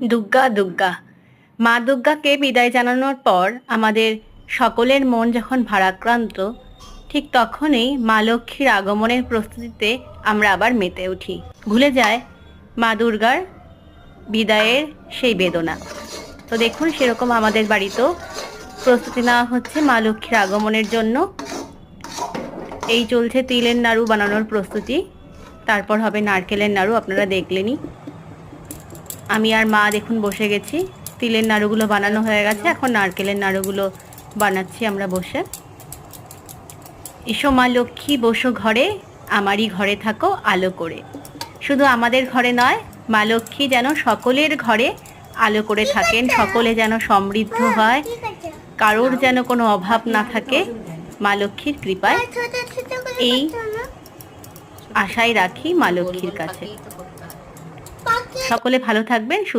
দুর্গা দুর্গা মা দুর্গাকে বিদায় জানানোর পর আমাদের সকলের মন যখন ভারাক্রান্ত, ঠিক তখনই মা লক্ষ্মীর আগমনের প্রস্তুতিতে আমরা আবার মেতে উঠি। ভুলে যায় মা দুর্গার বিদায়ের সেই বেদনা। তো দেখুন, সেরকম আমাদের বাড়িতেও প্রস্তুতি নেওয়া হচ্ছে মা লক্ষ্মীর আগমনের জন্য। এই চলছে তিলের নাড়ু বানানোর প্রস্তুতি। তারপর হবে নারকেলের নাড়ু, আপনারা দেখলেনই। আমি আর মা দেখুন বসে গেছি। তিলের নাড়ুগুলো বানানো হয়ে গেছে এখন নারকেলের নাড়ুগুলো বানাচ্ছি আমরা বসে। এসো মা লক্ষ্মী বসো ঘরে আমারই ঘরে থাকো আলো করে। শুধু আমাদের ঘরে নয় মা লক্ষ্মী যেন সকলের ঘরে আলো করে থাকেন সকলে যেন সমৃদ্ধ হয় কারোর যেন কোনো অভাব না থাকে মা লক্ষ্মীর কৃপায়। এই আশাই রাখি মা লক্ষ্মীর কাছে। সকলে ভালো থাকবেন